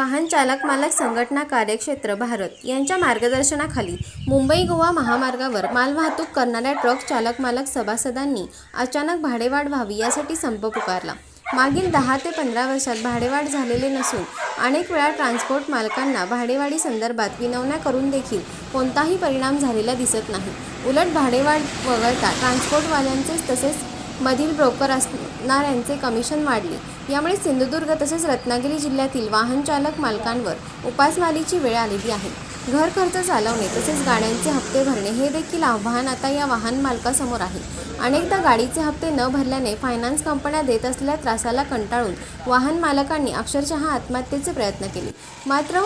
चालक मालक संघटना कार्यक्षेत्र भारत यांच्या मार्गदर्शनाखाली मुंबई गोवा महामार्गावर मालवाहतूक करणाऱ्या ट्रक चालक मालक सभासदांनी अचानक भाडेवाढ व्हावी यासाठी संप पुकारला. मागील दहा ते पंधरा वर्षात भाडेवाढ झालेले नसून अनेक वेळा ट्रान्सपोर्ट मालकांना भाडेवाढी संदर्भात विनवण्या करून देखील कोणताही परिणाम झालेला दिसत नाही. उलट भाडेवाढ वगळता ट्रान्सपोर्टवाल्यांचेच तसेच मधील ब्रोकर असणाऱ्यांचे कमिशन वाढले. यामुळे सिंधुदुर्ग तसेच रत्नागिरी जिल्ह्यातील वाहन चालक मालकांवर उपासमारीची वेळ आलेली आहे. घर खर्च चालवणे तसेच गाड्यांचे हप्ते भरणे हे देखील आव्हान आता या वाहन मालकासमोर आहे. अनेकदा गाडीचे हप्ते न भरल्याने फायनान्स कंपन्या देत असलेल्या त्रासाला कंटाळून वाहन मालकांनी अक्षरशः आत्महत्येचे प्रयत्न केले. मात्र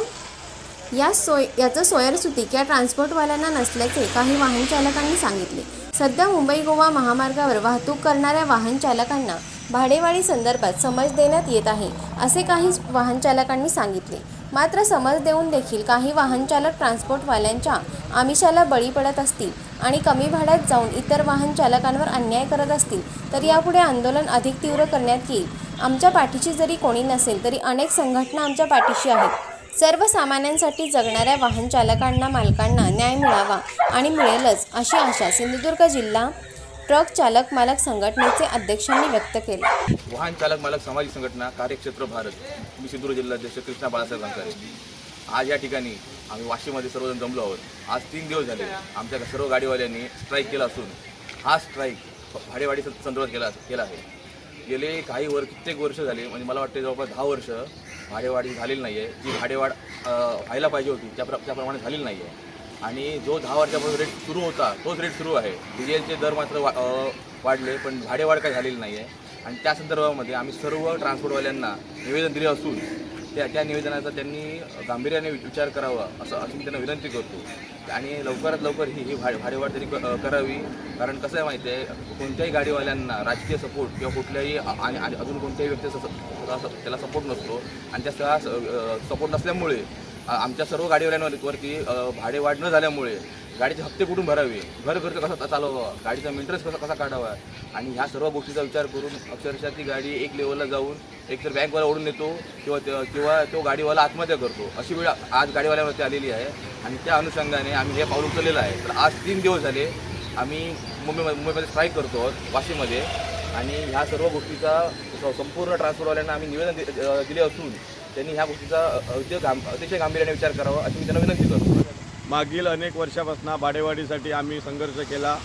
या सोय याचं सोयरसुती या ट्रान्सपोर्टवाल्यांना नसल्याचे काही वाहन चालकांनी सांगितले. सध्या मुंबई गोवा महामार्गावर वाहतूक करणाऱ्या वाहन चालकांना भाडेवाढी संदर्भात समज देण्यात येत आहे असे काही वाहन चालकांनी सांगितले. मात्र समज देऊन देखील काही वाहन चालक ट्रान्सपोर्टवाल्यांच्या आमिषाला बळी पडत असतील आणि कमी भाड्यात जाऊन इतर वाहन चालकांवर अन्याय करत असतील तर यापुढे आंदोलन अधिक तीव्र करण्यात येईल. आमच्या पाठीशी जरी कोणी नसेल तरी अनेक संघटना आमच्या पाठीशी आहेत. सर्वसामान्यांसाठी जगणाऱ्या वाहन चालकांना मालकांना न्याय मिळावा आणि मिळेलच अशी आशा सिंधुदुर्ग जिल्हा ट्रक चालक मालक संघटनेचे अध्यक्षांनी व्यक्त केले. वाहन चालक मालक सामाजिक संघटना कार्यक्षेत्र भारत मी सिंधुदुर्ग जिल्हाध्यक्ष कृष्णा बाळासाहेब अंकारे. आज या ठिकाणी आम्ही वाशीमध्ये सर्वजण जमलो आहोत. आज तीन दिवस झाले आमच्या सर्व गाडीवाल्यांनी स्ट्राईक केला असून हा स्ट्राईक भाडेवाडी संदर्भात केला केला आहे. गेले काही वर कित्येक वर्ष झाले म्हणजे मला वाटते जवळपास दहा वर्ष भाडेवाढ ही झालेली नाही आहे जी भाडेवाढ व्हायला पाहिजे होती त्या प्र त्याप्रमाणे झालेली नाही आहे आणि जो दहा वर्षापासून रेट सुरू होता तोच रेट सुरू आहे. डिझेलचे दर मात्र वा वाढले पण भाडेवाढ काही झालेली नाही आहे आणि त्या संदर्भामध्ये आम्ही सर्व ट्रान्सपोर्टवाल्यांना निवेदन दिले असून त्या त्या निवेदनाचा त्यांनी गांभीर्याने विचार करावा असं असं मी त्यांना विनंती करतो. आणि लवकरात लवकर ही ही भाडे भाडेवाढ त्यांनी क- करावी. कारण कसं आहे माहिती आहे कोणत्याही गाडीवाल्यांना राजकीय सपोर्ट किंवा कुठल्याही आणि आणि अजून कोणत्याही व्यक्तीचा त्याला सपोर्ट नसतो. आणि त्या सगळा सपोर्ट नसल्यामुळे आमच्या सर्व गाडीवाल्यांवरती भाडेवाढ न झाल्यामुळे गाडीचे हप्ते कुठून भरावे? घर खर्च कसा चालवावा? गाडीचा मेंटेनन्स कसा कसा काढावा? आणि ह्या सर्व गोष्टीचा विचार करून अक्षरशः ती गाडी एक लेवलला जाऊन एकतर बँकवाला ओढून नेतो किंवा किंवा तो गाडीवाला आत्महत्या करतो. अशी वेळ आज गाडीवाल्यावरती आलेली आहे आणि त्या अनुषंगाने आम्ही हे पाऊल उचललेलं आहे. तर आज तीन दिवस झाले आम्ही मुंबईमध्ये मुंबईमध्ये स्ट्राईक करतो आहोत वाशीमध्ये. आणि ह्या सर्व गोष्टीचा स- संपूर्ण ट्रान्सफरवाल्यांना आम्ही निवेदन दि- दिले असून त्यांनी ह्या गोष्टीचा अतिशय गांभ अतिशय गांभीर्याने विचार करावा अशी मी त्यांना विनंती करतो. मागील अनेक वर्षापासून भाडेवाढीसाठी आम्ही संघर्ष केला.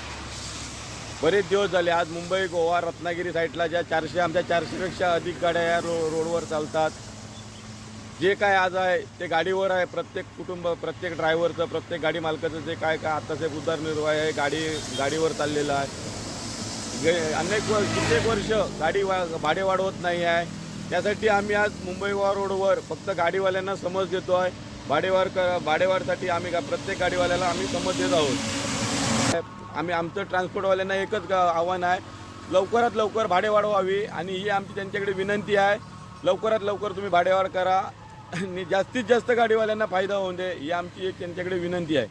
बरेच दिवस झाले. आज मुंबई गोवा रत्नागिरी साईडला ज्या चारशे आमच्या चारशेपेक्षा अधिक गाड्या या रो रोडवर चालतात. जे काय आज आहे ते गाडीवर आहे. प्रत्येक कुटुंब प्रत्येक ड्रायव्हरचं प्रत्येक गाडी मालकाचं जे काय काय आताचे उदरनिर्वाह आहे गाडी गाडीवर चाललेलं आहे. गे अनेक वर्ष कित्येक वर्ष गाडी वा भाडे वाढवत नाही आहे. त्यासाठी आम्ही आज मुंबई गोवा रोडवर फक्त गाडीवाल्यांना समज देतो आहे. भाडेवाढ क भाडेवाढसाठी आम्ही का प्रत्येक गाडीवाल्याला आम्ही समज देत आहोत. आम्ही आमचं ट्रान्सपोर्टवाल्यांना एकच आव्हान आहे. लवकरात लवकर भाडेवाढ व्हावी आणि ही आमची त्यांच्याकडे विनंती आहे. लवकरात लवकर तुम्ही भाडेवाढ करा आणि जास्तीत जास्त गाडीवाल्यांना फायदा होऊन दे ही आमची एक त्यांच्याकडे विनंती आहे.